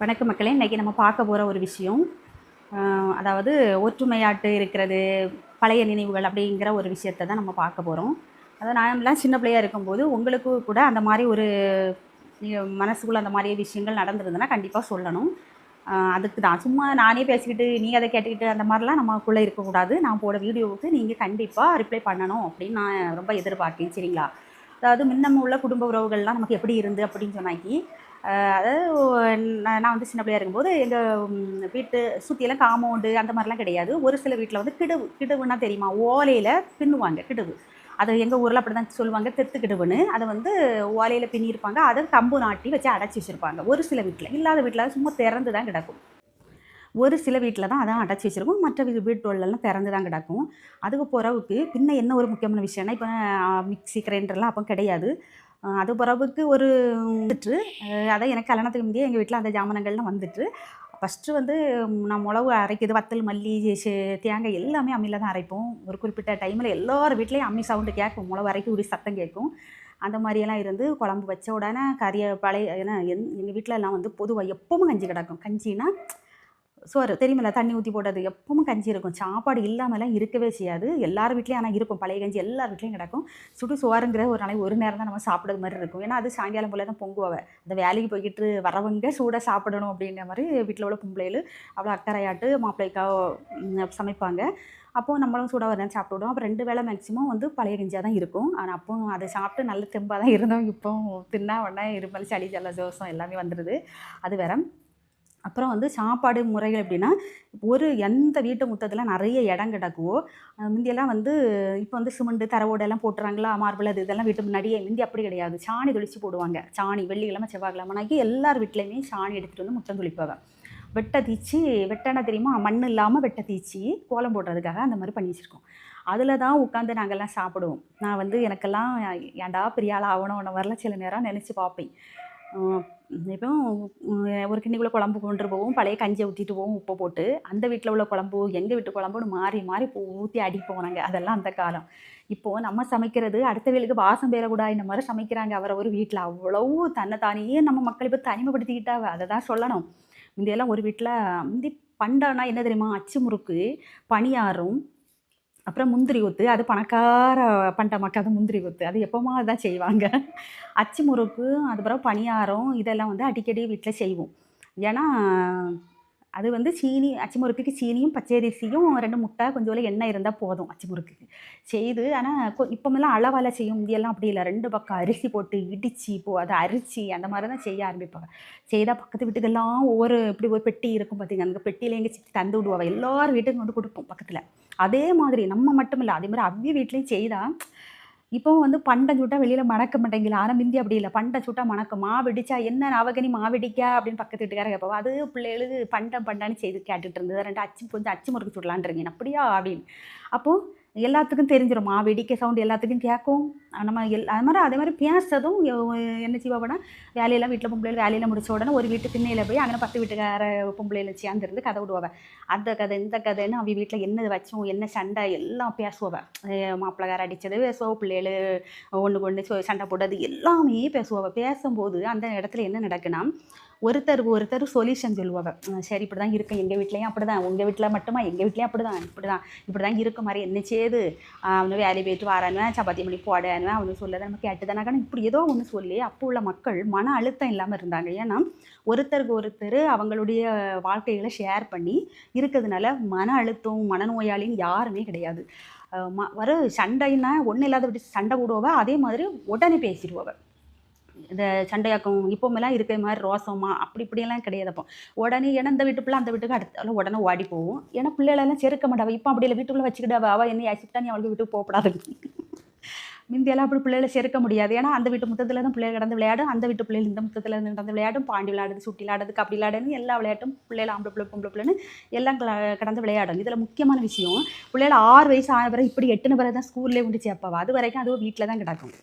வணக்க மக்களே. இன்றைக்கி நம்ம பார்க்க போகிற ஒரு விஷயம் அதாவது ஒற்றுமையாட்டு இருக்கிறது பழைய நினைவுகள் அப்படிங்கிற ஒரு விஷயத்தை தான் நம்ம பார்க்க போகிறோம் அதாவது நான்லாம் சின்ன பிள்ளையாக இருக்கும்போது உங்களுக்கு கூட அந்த மாதிரி ஒரு மனசுக்குள்ளே அந்த மாதிரி விஷயங்கள் நடந்திருந்ததுன்னா கண்டிப்பாக சொல்லணும். அதுக்கு தான். சும்மா நானே பேசிக்கிட்டு நீ அதை கேட்டுக்கிட்டு அந்த மாதிரிலாம் நமக்குள்ளே இருக்கக்கூடாது. நான் போட வீடியோவுக்கு நீங்கள் கண்டிப்பாக ரிப்ளை பண்ணணும் அப்படின்னு நான் ரொம்ப எதிர்பார்க்கேன். சரிங்களா? அதாவது முன்னம் உள்ள குடும்ப உறவுகள்லாம் நமக்கு எப்படி இருந்து அப்படின்னு சொன்னாக்கி அதாவது நான் நான் வந்து சின்ன பிள்ளையா இருக்கும்போது எங்கள் வீட்டு சுற்றியெல்லாம் காம்பவுண்டு அந்த மாதிரிலாம் கிடையாது. ஒரு சில வீட்டில் வந்து கிடவு கிடுவுன்னா தெரியுமா? ஓலையில் பின்னுவாங்க கிடுவு. அது எங்கள் ஊரில் அப்படி தான் சொல்லுவாங்க தெத்து கிடுவுன்னு. அதை வந்து ஓலையில் பின்னியிருப்பாங்க. அதை கம்பு நாட்டி வச்சு அடைச்சி வச்சுருப்பாங்க. ஒரு சில வீட்டில் இல்லாத வீட்டில் சும்மா திறந்து தான் கிடக்கும். ஒரு சில வீட்டில் தான் அதான் அடைச்சி வச்சுருக்கும். மற்ற வீ வீட்டுலலாம் திறந்து தான் கிடக்கும். அதுக்கு பிறவுக்கு பின்ன என்ன ஒரு முக்கியமான விஷயம்னா இப்போ மிக்ஸி கிரைண்டர்லாம் அப்போ கிடையாது. அது பிறவுக்கு ஒரு வந்துட்டு அதை எனக்கு கல்யாணத்துக்கு முந்தைய எங்கள் வீட்டில் அந்த ஜாமானங்கள்லாம் வந்துட்டு. ஃபஸ்ட்டு வந்து நான் மிளகு அரைக்கிறது வத்தல் மல்லி சே- தேங்காய் எல்லாமே அம்மியில் தான் அரைப்போம். ஒரு குறிப்பிட்ட டைமில் எல்லார் வீட்லேயும் அம்மி சவுண்டு கேட்கும். மிளகு அரைக்க ஒரு சத்தம் கேட்கும். அந்த மாதிரியெல்லாம் இருந்து குழம்பு வச்ச உடனே கறியை பழைய ஏன்னா என் எங்கள் வீட்டில் எல்லாம் வந்து பொதுவாக எப்பவும் கஞ்சி கிடக்கும். கஞ்சின்னா சோறு தெரியுமில்ல? தண்ணி ஊற்றி போட்டது எப்பவும் கஞ்சி இருக்கும். சாப்பாடு இல்லாமலாம் இருக்கவே செய்யாது. எல்லார் வீட்லேயும் ஆனால் இருக்கும். பழைய கஞ்சி எல்லார் வீட்லேயும் கிடக்கும். சுடு சோறுங்கிற ஒரு நாளைக்கு ஒரு நேரம் தான் நம்ம சாப்பிட்றது மாதிரி இருக்கும். ஏன்னா அது சாயங்காலம் போல தான் பொங்குவாங்க அந்த வேலைக்கு போய்கிட்டு வரவங்க சூடாக சாப்பிடணும் அப்படிங்கிற மாதிரி வீட்டில் உள்ள பொம்பளைகள் அவ்வளோ அக்கறையாட்டு மாப்பிள்ளைக்காக சமைப்பாங்க. அப்போது நம்மளும் சூடாக வரதான் சாப்பிட்டு விடுவோம் அப்போ ரெண்டு வேளை மேக்ஸிமம் வந்து பழைய கஞ்சியாக தான் இருக்கும். ஆனால் அப்போ அதை சாப்பிட்டு நல்ல தெம்பாக தான் இருந்தோம். இப்போ தின்னா உடனே இருமல் சளி ஜலதோஷம் எல்லாமே வந்துடுது அது வேற. அப்புறம் வந்து சாப்பாடு முறைகள் எப்படின்னா ஒரு எந்த வீட்டு முத்தத்தில் நிறைய இடம் கிடக்குவோ முந்தியெல்லாம் வந்து இப்போ வந்து சிமெண்ட் தரவோடெல்லாம் போட்டுறாங்களா மார்பிள் அது இதெல்லாம் வீட்டு முன்னாடியே முந்தி அப்படி கிடையாது. சாணி தொளிச்சு போடுவாங்க. சாணி வெள்ளிக்கிழமை செவ்வாய்க்கிழமைனாக்கி எல்லார் வீட்லேயுமே சாணி எடுத்துகிட்டு வந்து முத்தம் தொளிப்பாங்க வெட்டை தீச்சி வெட்டனை தெரியுமா? மண் இல்லாமல் வெட்டை தீச்சி கோலம் போடுறதுக்காக அந்த மாதிரி பண்ணி வச்சுருக்கோம். அதில் தான் உட்காந்து நாங்கள்லாம் சாப்பிடுவோம். நான் வந்து எனக்கெல்லாம் ஏன்டா பெரிய ஆள் ஆகணும்? உன்ன வரலாம் சில நேரம் நினச்சி பார்ப்பேன். இப்போ ஒரு கிண்ணிக்குள்ளே குழம்பு கொண்டு போவோம் பழைய கஞ்சியை ஊற்றிட்டு போவோம் உப்பை போட்டு. அந்த வீட்டில் உள்ள குழம்பு எங்கள் வீட்டு குழம்புன்னு மாறி மாறி ஊற்றி அடிப்போம் நாங்கள் அதெல்லாம் அந்த காலம். இப்போது நம்ம சமைக்கிறது அடுத்த வீட்டுக்கு வாசம் பேரக்கூடாது இந்த மாதிரி சமைக்கிறாங்க. அவரை ஒரு வீட்டில் அவ்வளவு தன்னைத்தானே நம்ம மக்கள் இப்போ தனிமைப்படுத்திக்கிட்டாவ அதை தான் சொல்லணும். முந்தையெல்லாம் ஒரு வீட்டில் முந்தி பண்டம்னா என்ன தெரியுமா? அச்சு முறுக்கு பணியாரம் அப்புறம் முந்திரி ஒத்து அது பணக்கார பண்டமாக்காத முந்திரி ஒத்து அது எப்போமா தான் செய்வாங்க. அச்சு முறுக்கு அதுக்கப்புறம் பணியாரம் இதெல்லாம் வந்து அடிக்கடி வீட்டில் செய்வோம். ஏன்னா அது வந்து சீனி அச்சு முறுக்குக்கு சீனியும் பச்சரிசியும் ரெண்டு முட்டை கொஞ்சோல எண்ணெய் இருந்தால் போதும் அச்சு முறுக்குக்கு செய்து ஆனால் இப்போமெல்லாம் அளவால் செய்யும் முந்தியெல்லாம் அப்படி இல்லை. ரெண்டு பக்கம் அரிசி போட்டு இடித்து இப்போ அதை அரிசி அந்த மாதிரி தான் செய்ய ஆரம்பிப்பாங்க. செய்தால் பக்கத்து வீட்டுக்கெல்லாம் ஒவ்வொரு இப்படி ஒரு பெட்டி இருக்கும் பார்த்தீங்க அந்த பெட்டியில் எங்கே சித்தி தந்து விடுவாங்க. எல்லோரும் வீட்டுக்கும் கொண்டு கொடுப்போம் பக்கத்தில். அதே மாதிரி நம்ம மட்டும் இல்லை அதே மாதிரி அவ்விய வீட்லேயும் செய்தால் இப்போ வந்து பண்டம் சுட்டா வெளியில் மணக்க மாட்டேங்கல ஆனால் மிந்தி அப்படி இல்லை. பண்டை சுட்டா மணக்கும் மாவடிச்சா என்ன நவகனி மாவிடிக்கா அப்படின்னு பக்கத்து வீட்டுக்காரங்க கேட்போம் அது பிள்ளைகளுக்கு பண்டம் பண்டான்னு செய்து கேட்டுட்டு இருந்தது. ரெண்டு அச்சு கொஞ்சம் அச்சு முறுக்கு சுடலான்றீங்க அப்படியா? அப்படின்னு. அப்போது எல்லாத்துக்கும் தெரிஞ்சிடும் மா வெடிக்க சவுண்ட் எல்லாத்துக்கும் கேட்கும் நம்ம எல் அது மாதிரி அதே மாதிரி பேசுறதும் என்ன செய்வாப்படா வேலையெல்லாம் வீட்டில் பொம்பளை வேலையில் முடிச்ச உடனே ஒரு வீட்டு திண்ணையில் போய் அங்கே பத்து வீட்டுக்கார பொம்பளையில் சேர்ந்துருந்து கதை விடுவாங்க அந்த கதை இந்த கதைன்னு அவ வீட்டில் என்ன வச்சோம் என்ன சண்டை எல்லாம் பேசுவாங்க மாப்பிள்ளக்கார அடித்தது பேசுவோம் பிள்ளைகள் ஒன்று ஒன்று சண்டை போட்டது எல்லாமே பேசுவாங்க பேசும்போது அந்த இடத்துல என்ன நடக்குன்னா ஒருத்தருக்கு ஒருத்தர் சொல்யூஷன் சொல்லுவாங்க. சரி இப்படி தான் எங்கள் வீட்லேயும் அப்படி தான் உங்கள் வீட்டில் மட்டுமா? எங்கள் வீட்லேயும் அப்படி தான் இப்படி தான் இப்படி தான் இருக்க மாதிரி என்ன செய்யுது அவனு வேலையை போயிட்டு வரானுவேன் சப்பாத்தி பண்ணி போடானுவேன் அவனு சொல்லதை நம்ம கேட்டு தானே இப்படி ஏதோ ஒன்று சொல்லி அப்போ உள்ள மக்கள் மன அழுத்தம் இல்லாமல் இருந்தாங்க. ஏன்னா ஒருத்தருக்கு ஒருத்தர் அவங்களுடைய வாழ்க்கைகளை ஷேர் பண்ணி இருக்கிறதுனால மன அழுத்தம் மனநோயாளின்னு யாருமே கிடையாது. வர சண்டைன்னா ஒன்றும் இல்லாத விட்டு சண்டை போடுவவ அதே மாதிரி உடனே பேசிடுவவ. இந்த சண்டையாக்கம் இப்போமெல்லாம் இருக்கிற மாதிரி ரோசமா அப்படி இப்படியெல்லாம் கிடையாது அப்போ. உடனே ஏன்னா இந்த வீட்டு பிள்ளை அந்த வீட்டுக்கு அடுத்தாலும் உடனே ஓடி போகும் ஏன்னா பிள்ளைகளெல்லாம் செருக்க மாட்டாவா இப்போ அப்படி இல்லை. வீட்டுக்குள்ளே வச்சுக்கிட்டாவா அவள் என்ன யாசிட்டா நீ அவளுக்கு வீட்டுக்கு போகப்படாது முந்தியெல்லாம் அப்படி பிள்ளைகளை சேர்க்க முடியாது. ஏன்னா அந்த வீட்டு முத்தத்தில் தான் பிள்ளைகள் கடந்து விளையாடும். அந்த வீட்டு பிள்ளைகள் இந்த முத்தத்தில் இருந்து கடந்து விளையாடும். பாண்டி விளையாடுது சுட்டி விளையாடுது கபடி விளையாடுன்னு எல்லா விளையாட்டும். பிள்ளைகள் ஆம்பளை பிள்ளை பொம்பளை பிள்ளைன்னு எல்லாம் கடந்து விளையாடும். இதில் முக்கியமான விஷயம் பிள்ளைகள் ஆறு வயசு ஆன பிறகு இப்படி எட்டுன பிறகு தான் ஸ்கூல்லேயே முடிச்சு சேர்ப்பாவா அது வரைக்கும் அதுவும் வீட்டில் தான் கிடக்கும்.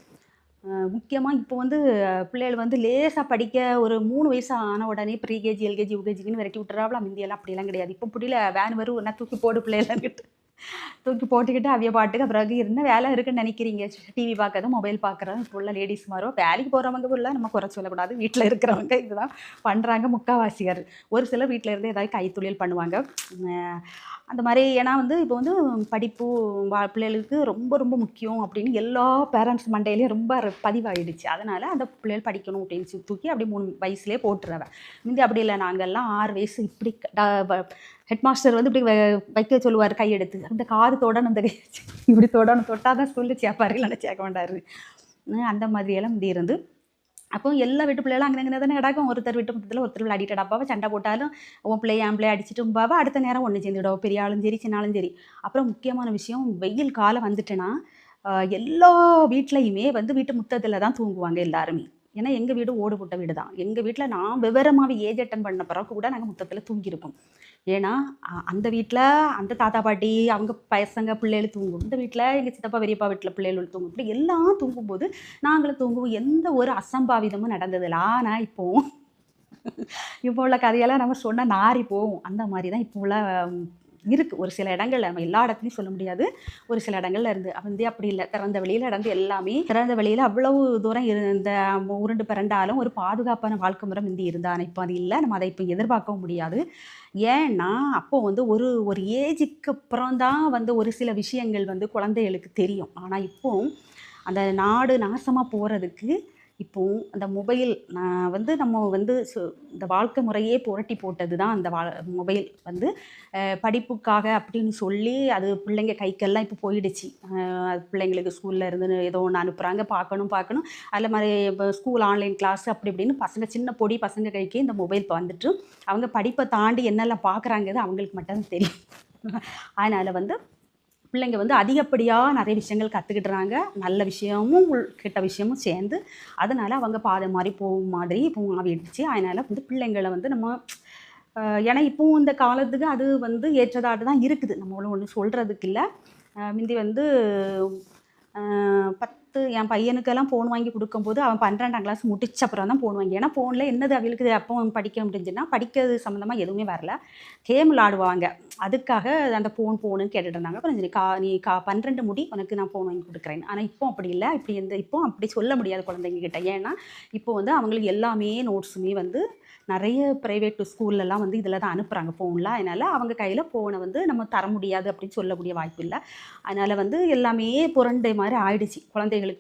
முக்கியமாக இப்போ வந்து பிள்ளைகள் வந்து லேசாக படிக்க ஒரு மூணு வயசு ஆன உடனே ப்ரீகேஜி எல்கேஜி யூகேஜிக்குன்னு விரட்டி விட்டுறாவலாம். முந்தியெல்லாம் அப்படியெல்லாம் கிடையாது. இப்போ பிடியில வேன் வரும் என்ன தூக்கி போடு பிள்ளைகள்லாம் தூக்கி போட்டுக்கிட்டு அவிய பாட்டுக்கு பிறகு இருந்தால் வேலை இருக்குன்னு நினைக்கிறீங்க? டிவி பார்க்கறதும் மொபைல் பார்க்குறதும் இப்போ உள்ள லேடிஸ் மாறும் வேலைக்கு போகிறவங்க உள்ள நம்ம குறை சொல்லக்கூடாது. வீட்டில் இருக்கிறவங்க இதுதான் பண்ணுறாங்க முக்காவாசியார். ஒரு சிலர் வீட்டில் இருந்து ஏதாவது கைத்தொழில் பண்ணுவாங்க. அந்த மாதிரி ஏன்னா வந்து இப்போ வந்து படிப்பு வா- பிள்ளைகளுக்கு ரொம்ப ரொம்ப முக்கியம் அப்படின்னு எல்லா பேரண்ட்ஸ் மண்டையிலையும் ரொம்ப பதிவாயிடுச்சு. அதனால் அந்த பிள்ளைகள் படிக்கணும் அப்படின்னு சொல்லி தூக்கி அப்படியே மூணு வயசுலேயே போட்டுருவேன். முந்தி அப்படி இல்லை. நாங்கள்லாம் ஆறு வயசு இப்படி ஹெட் மாஸ்டர் வந்து இப்படி வ- வைக்க சொல்லுவார் கையெடுத்து அந்த காது தொடணும் அந்த இப்படி தொடணும். தொட்டால் தான் சொல்லி சேர்ப்பாரு இல்லைன்னா சேர்க்க மாட்டாரு அந்த மாதிரியெல்லாம் இப்படி இருந்து. அப்போ எல்லா வீட்டு பிள்ளைகளும் அங்கே அங்கே தானே கிடக்கும். ஒருத்தர் வீட்டு பக்கத்தில் ஒருத்தர் விளையாடிட்டு அப்பாவை சண்டை போட்டாலும் உன் பிள்ளைய என் பிள்ளைய அடிச்சிட்டும்பாவா அடுத்த நேரம் ஒன்று சேர்ந்துவிடுவோம் பெரிய ஆளும் சரி சின்னாலும் சரி. அப்புறம் முக்கியமான விஷயம் வெயில் காலம் வந்துட்டுன்னா எல்லா வீட்லேயுமே வந்து வீட்டு முத்தத்தில் தான் தூங்குவாங்க எல்லாருமே. ஏன்னா எங்கள் வீடு ஓடு போட்ட வீடு தான் எங்கள் வீட்டில் நான் விவரமாகவே ஏஜ் அட்டன் பண்ண பிறகு கூட நாங்கள் முத்தத்தில் தூங்கியிருக்கோம் ஏன்னா அ- அந்த வீட்டில் அந்த தாத்தா பாட்டி அவங்க பசங்க பிள்ளைகள் தூங்கும். இந்த வீட்டில் எங்கள் சித்தப்பா பெரியப்பா வீட்டில் பிள்ளைகள் தூங்கும். இப்படி எல்லாம் தூங்கும்போது நாங்களும் தூங்குவோம். எந்த ஒரு அசம்பாவிதமும் நடந்ததில்ல. ஆனால் இப்போ இப்போ உள்ள கதையெல்லாம் நம்ம சொன்னால் நாரி போகும் அந்த மாதிரி தான் இப்போ உள்ள இருக்குது ஒரு சில இடங்களில் நம்ம எல்லா இடத்துலையும் சொல்ல முடியாது. ஒரு சில இடங்கள்ல இருந்து. வந்து அப்படி இல்லை. திறந்த வெளியில் நடந்து எல்லாமே திறந்த வெளியில் அவ்வளவு தூரம் இரு- இந்த உருண்டு பிறண்டாலும் ஒரு பாதுகாப்பான வாழ்க்கை முறை முந்தி இருந்தான் இப்போ அது இல்லை. நம்ம அதை இப்போ எதிர்பார்க்கவும் முடியாது. ஏன்னா அப்போ வந்து ஒரு ஒரு ஏஜுக்கு அப்புறம் தான் வந்து ஒரு சில விஷயங்கள் வந்து குழந்தைகளுக்கு தெரியும். ஆனால் இப்போ அந்த நாடு நாசமாக போகிறதுக்கு இப்போ அந்த மொபைல் நான் வந்து நம்ம வந்து சு- இந்த வாழ்க்கை முறையே புரட்டி போட்டது தான் அந்த வா மொபைல் வந்து படிப்புக்காக அப்படின்னு சொல்லி அது பிள்ளைங்க கைக்கெல்லாம் இப்போ போயிடுச்சு. அது பிள்ளைங்களுக்கு ஸ்கூலில் இருந்து ஏதோ ஒன்று அனுப்புகிறாங்க பார்க்கணும் பார்க்கணும். அதில் மாதிரி இப்போ ஸ்கூல் ஆன்லைன் கிளாஸ் அப்படி இப்படின்னு பசங்க சின்ன பொடி பசங்க கைக்கு இந்த மொபைல் இப்போ வந்துட்டு அவங்க படிப்பை தாண்டி என்னெல்லாம் பார்க்குறாங்கிறது அவங்களுக்கு மட்டும் தெரியும். அதனால் வந்து பிள்ளைங்க வந்து அதிகப்படியாக நிறைய விஷயங்கள் கற்றுக்கிட்டுறாங்க நல்ல விஷயமும் உள்- கெட்ட விஷயமும் சேர்ந்து அதனால் அவங்க பாதை மாதிரி போகும் மாதிரி இப்போ அதனால் வந்து பிள்ளைங்களை வந்து நம்ம ஏன்னா இப்போவும் இந்த காலத்துக்கு அது வந்து ஏற்றதாட்டு தான் இருக்குது. நம்மளும் ஒன்றும் சொல்கிறதுக்கு இல்லை. முந்தி வந்து பத் என் பையனுக்கெல்லாம் ஃபோன் வாங்கி கொடுக்கும்போது அவன் பன்னிரெண்டாம் கிளாஸ் முடிச்ச அப்புறம் தான் ஃபோன் வாங்கி ஏன்னா ஃபோனில் என்னது அவளுக்கு அப்போ படிக்க முடிஞ்சுன்னா படிக்கிறது சம்மந்தமாக எதுவுமே வரல. கேம் விளாடுவாங்க. அதுக்காக அந்த ஃபோன் ஃபோனு கேட்டுட்டு இருந்தாங்க. அப்புறம் கா நீ கா பன்னிரெண்டு முடி உனக்கு நான் ஃபோன் வாங்கி கொடுக்குறேன். ஆனால் இப்போ அப்படி இல்லை. இப்படி எந்த இப்போ அப்படி சொல்ல முடியாது குழந்தைங்க கிட்ட. ஏன்னா இப்போ வந்து அவங்களுக்கு எல்லாமே நோட்ஸுமே வந்து நிறைய ப்ரைவேட் ஸ்கூல்லலாம் வந்து இதில் தான் அனுப்புகிறாங்க ஃபோனில் அதனால் அவங்க கையில் ஃபோனை வந்து நம்ம தர முடியாது அப்படின்னு சொல்லக்கூடிய வாய்ப்பு இல்லை. அதனால் வந்து எல்லாமே புரண்டை மாதிரி ஆயிடுச்சு.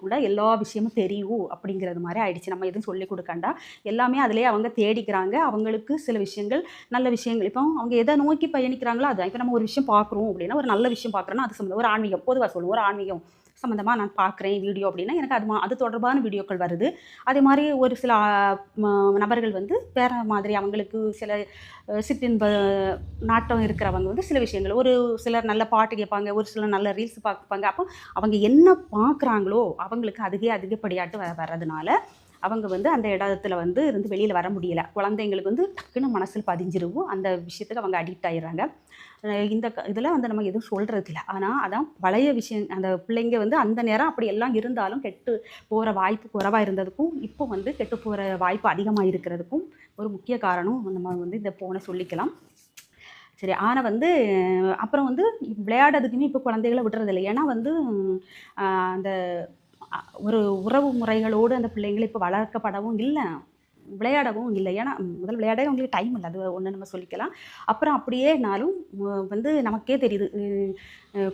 கூட எல்லா விஷயமும் தெரியும் அப்படிங்கிறது மாதிரி ஆயிடுச்சு. நம்ம எதுவும் சொல்லி கொடுக்கண்டா எல்லாமே அதிலே அவங்க தேடிக்கிறாங்க. அவங்களுக்கு சில விஷயங்கள் நல்ல விஷயங்கள். இப்போ அவங்க எதை நோக்கி பயணிக்கிறாங்களோ அதுதான் இப்போ நம்ம ஒரு விஷயம் பார்க்குறோம் அப்படின்னா ஒரு நல்ல விஷயம் பார்க்குறோன்னா அது சம்மந்தம். ஒரு ஆன்மீகம். பொதுவாக சொல்லுவோம். ஒரு ஆன்மீகம். சம்மந்தமாக நான் பார்க்குறேன் வீடியோ அப்படின்னா எனக்கு அது மா- அது தொடர்பான வீடியோக்கள் வருது. அதே மாதிரி ஒரு சில நபர்கள் வந்து வேறு மாதிரி அவங்களுக்கு சில சிற்றின்ப நாட்டம் இருக்கிறவங்க வந்து சில விஷயங்கள் ஒரு சிலர் நல்ல பாட்டு கேட்பாங்க ஒரு சிலர் நல்ல ரீல்ஸ் பார்ப்பாங்க. அப்போ அவங்க என்ன பார்க்குறாங்களோ அவங்களுக்கு அதுவே அதிகப்படியாட்டு வ வர்றதுனால அவங்க வந்து அந்த இடத்துல வந்து இருந்து வெளியில் வர முடியல. குழந்தைங்களுக்கு வந்து டக்குன்னு மனசில் பதிஞ்சிருவும் அந்த விஷயத்துக்கு அவங்க அடிக்ட் ஆயிடுறாங்க. இந்த க- இதில் வந்து நம்ம எதுவும் சொல்கிறது இல்லை. ஆனால் அதான் பழைய விஷயம் அந்த பிள்ளைங்க வந்து அந்த நேரம் அப்படி எல்லாம் இருந்தாலும் கெட்டு போகிற வாய்ப்பு குறைவாக இருந்ததுக்கும் இப்போ வந்து கெட்டு போகிற வாய்ப்பு அதிகமாக இருக்கிறதுக்கும் ஒரு முக்கிய காரணம் நம்ம வந்து இந்த ஃபோனை சொல்லிக்கலாம். சரி ஆனால் வந்து அப்புறம் வந்து விளையாடுறதுக்குமே இப்போ குழந்தைகளை விடுறதில்லை. ஏன்னா வந்து அந்த ஒரு உறவு முறைகளோடு அந்த பிள்ளைங்களை இப்போ வளர்க்கப்படவும் இல்லை விளையாடவும் இல்லை. ஏன்னா முதல் முதல்ல விளையாட அவங்களுக்கு டைம் இல்லை. அது ஒன்று நம்ம சொல்லிக்கலாம். அப்புறம் அப்படியேனாலும் வந்து நமக்கே தெரியுது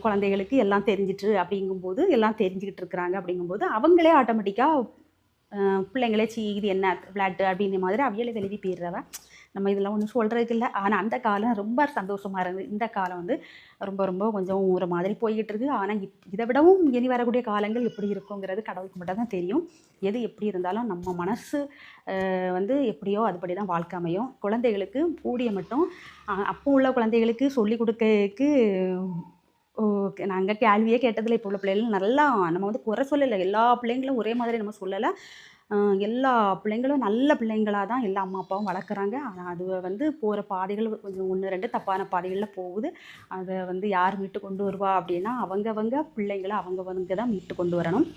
குழந்தைகளுக்கு எல்லாம் தெரிஞ்சிட்டு அப்படிங்கும்போது எல்லாம் தெரிஞ்சுக்கிட்டு இருக்கிறாங்க அப்படிங்கும்போது அவங்களே ஆட்டோமேட்டிக்காக பிள்ளைங்களே சீ இது என்ன விளையாட்டு? அப்படின்ற மாதிரி அவியலை எழுதி போயிடுறவ நம்ம இதெல்லாம் ஒன்றும் சொல்கிறதுக்கு இல்லை. ஆனால் அந்த காலம் ரொம்ப சந்தோஷமாக இருந்தது. இந்த காலம் வந்து ரொம்ப ரொம்ப கொஞ்சம் ஒரு மாதிரி போய்கிட்டு இருக்குது ஆனால் இப் இதை விடவும் இனி வரக்கூடிய காலங்கள் எப்படி இருக்குங்கிறது கடவுளுக்கு மட்டும் தான் தெரியும். எது எப்படி இருந்தாலும் நம்ம மனசு வந்து எப்படியோ அதுபடி தான் வாழ்க்கை அமையும். குழந்தைகளுக்கு கூடிய மட்டும் அப்போ உள்ள குழந்தைகளுக்கு சொல்லி கொடுக்கறதுக்கு நாங்கள் கேள்வியே கேட்டதில்லை. இப்போ உள்ள பிள்ளைகள் நல்லா நம்ம வந்து குறை சொல்லலை. எல்லா பிள்ளைங்களும் ஒரே மாதிரி நம்ம சொல்லலை. எல்லா பிள்ளைங்களும் நல்ல பிள்ளைங்களாக தான் எல்லா அம்மா அப்பாவும் வளர்க்குறாங்க. ஆனால் அது வந்து போகிற பாதைகள் கொஞ்சம் ஒன்று ரெண்டு தப்பான பாதைகளில் போகுது. அதை வந்து யார் மீட்டு கொண்டு வருவா அப்படின்னா அவங்கவங்க பிள்ளைங்களை அவங்கவங்க தான் மீட்டு கொண்டு வரணும்.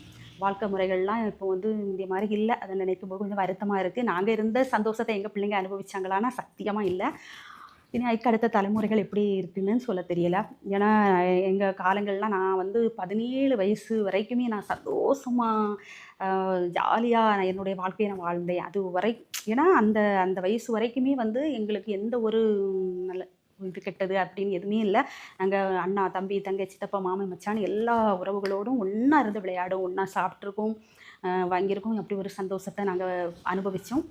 வாழ்க்கை முறைகள்லாம் இப்போ வந்து இந்த மாதிரி இல்லை. அதை நினைக்கும் போது கொஞ்சம் வருத்தமாக இருக்குது நாங்கள் இருந்த சந்தோஷத்தை எங்கள் பிள்ளைங்க அனுபவிச்சாங்களான்னா சத்தியமாக இல்லை. இனி அதுக்கு அடுத்த தலைமுறைகள் எப்படி இருக்குன்னு சொல்ல தெரியலை. ஏன்னா எங்கள் காலங்கள்லாம் நான் வந்து பதினேழு வயசு வரைக்குமே நான் சந்தோஷமாக ஜாலியாக நான் என்னுடைய வாழ்க்கையை நான் வாழ்ந்தேன். அது வரை ஏன்னா அந்த அந்த வயசு வரைக்குமே வந்து எங்களுக்கு எந்த ஒரு நல்ல இது கெட்டது அப்படின்னு எதுவுமே இல்லை. நாங்கள் அண்ணா தம்பி தங்கை சித்தப்பா மாமன் மச்சான் எல்லா உறவுகளோடும் ஒன்றா இருந்து விளையாடும் ஒன்றா சாப்பிட்ருக்கோம் வாங்கியிருக்கோம். அப்படி ஒரு சந்தோஷத்தை நாங்கள் அனுபவித்தோம்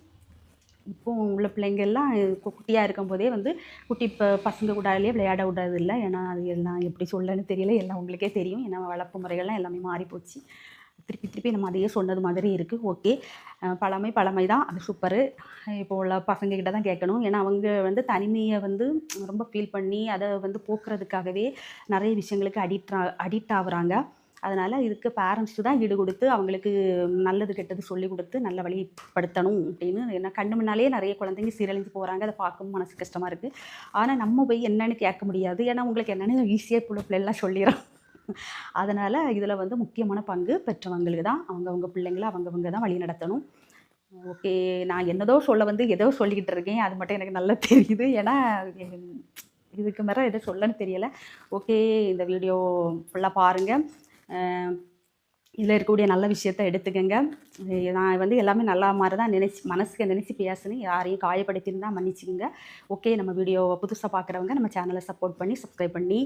இப்போ உள்ள பிள்ளைங்கள்லாம் குட்டியாக இருக்கும்போதே வந்து குட்டி இப்போ பசங்க கூடாலே விளையாட விடாது இல்லை ஏன்னா அது எல்லாம் எப்படி சொல்லன்னு தெரியல. எல்லாம் உங்களுக்கே தெரியும். ஏன்னா வளர்ப்பு முறைகள்லாம் எல்லாமே மாறி போச்சு திருப்பி திருப்பி நம்ம அதையே சொன்னது மாதிரி இருக்குது ஓகே. பழமை பழமை தான் அது சூப்பரு. இப்போ உள்ள பசங்க கிட்ட தான் கேட்கணும். ஏன்னா அவங்க வந்து தனிமையை வந்து ரொம்ப ஃபீல் பண்ணி அதை வந்து போக்குறதுக்காகவே நிறைய விஷயங்களுக்கு அடிக்ட் அடிக்ட் ஆகுறாங்க. அதனால் இதுக்கு பேரண்ட்ஸு தான் ஈடு கொடுத்து அவங்களுக்கு நல்லது கெட்டது சொல்லி கொடுத்து நல்ல வழிப்படுத்தணும் அப்படின்னு. ஏன்னா கண்ணு முன்னாலே நிறைய குழந்தைங்க சீரழிஞ்சு போகிறாங்க அதை பார்க்கவும் மனசு கஷ்டமாக இருக்குது ஆனால் நம்ம போய் என்னன்னு கேட்க முடியாது. ஏன்னா உங்களுக்கு என்னென்னு ஈஸியாக இப்போ பிள்ளைலாம் சொல்லிடுறோம் அதனால் இதில் வந்து முக்கியமான பங்கு பெற்றவங்களுக்கு தான் அவங்கவுங்க பிள்ளைங்களை அவங்கவங்க தான் வழி நடத்தணும். ஓகே நான் என்னதோ சொல்ல வந்து ஏதோ சொல்லிக்கிட்டு இருக்கேன். அது மட்டும் எனக்கு நல்லா தெரியுது. ஏன்னா இதுக்கு மேலே எதுவும் சொல்லன்னு தெரியலை. ஓகே இந்த வீடியோ ஃபுல்லாக பாருங்கள் இதில் இருக்கக்கூடிய நல்ல விஷயத்த எடுத்துக்கங்க. நான் வந்து எல்லாமே நல்லா மாதிரி தான் நினச்சி மனசுக்கு நினச்சி பேசுனேன். யாரையும் காயப்படுத்தியிருந்தா மன்னிச்சுக்கோங்க. ஓகே நம்ம வீடியோவை புதுசாக பார்க்குறவங்க நம்ம சேனலை சப்போர்ட் பண்ணி சப்ஸ்கிரைப் பண்ணி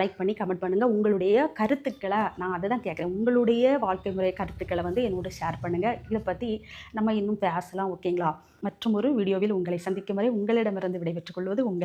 லைக் பண்ணி கமெண்ட் பண்ணுங்கள் உங்களுடைய கருத்துக்களை நான் அதை தான் கேட்குறேன் உங்களுடைய வாழ்க்கை முறை கருத்துக்களை வந்து என்னோட ஷேர் பண்ணுங்கள் இதை பற்றி நம்ம இன்னும் பேசலாம் ஓகேங்களா மற்றும் ஒரு வீடியோவில் உங்களை சந்திக்கும் வரை உங்களிடமிருந்து விடைபெற்றுக் கொள்வது உங்கள்